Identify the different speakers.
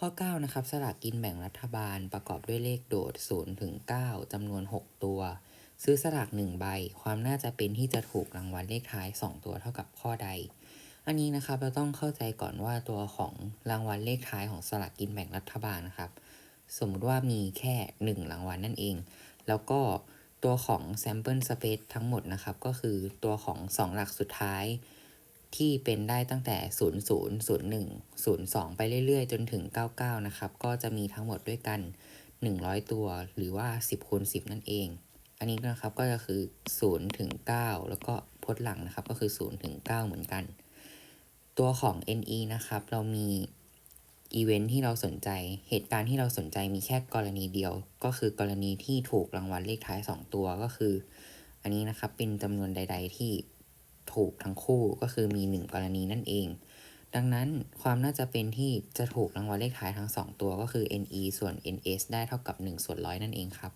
Speaker 1: ข้อ 9 นะครับ สลากกินแบ่งรัฐบาลประกอบด้วยเลขโดด0ถึง9จำนวน 6 ตัว ซื้อสลาก 1 ใบ ความน่าจะเป็นที่จะถูกรางวัลเลขท้าย 2 ตัวเท่ากับข้อใด อันนี้นะครับเราต้องเข้าใจก่อนว่าตัวของรางวัลเลขท้ายของสลากกินแบ่งรัฐบาลนะครับ สมมุติว่ามีแค่ 1 รางวัลนั่นเอง แล้วก็ตัวของ sample space ทั้งหมดนะครับ ก็คือตัวของ 2 หลักสุดท้าย ที่เป็นได้ตั้งแต่ 0 0 0 1 0 2 ไปเรื่อยๆ จนถึง 99 นะครับ ก็จะมีทั้งหมดด้วยกัน 100 ตัว หรือว่า 10คูณ10 นั่นเอง อันนี้นะครับก็จะคือ0ถึง9แล้วก็พจน์หลังนะครับก็คือ0ถึง9เหมือนกัน ตัวของ NE นะครับ เรามีอีเวนท์ที่เราสนใจ เหตุการณ์ที่เราสนใจมีแค่กรณีเดียว ก็คือกรณีที่ถูกรางวัลเลขท้าย 2 ตัวก็คือ อันนี้นะครับเป็นจำนวนใด ๆ ที่ ถูกทั้งคู่ก็คือมี 1 กรณีนั่นเอง ดังนั้นความน่าจะเป็นที่จะถูกรางวัลเลขท้ายทั้ง 2 ตัวก็คือ NE ส่วน NS ได้เท่ากับ 1 ส่วนร้อยนั่นเองครับ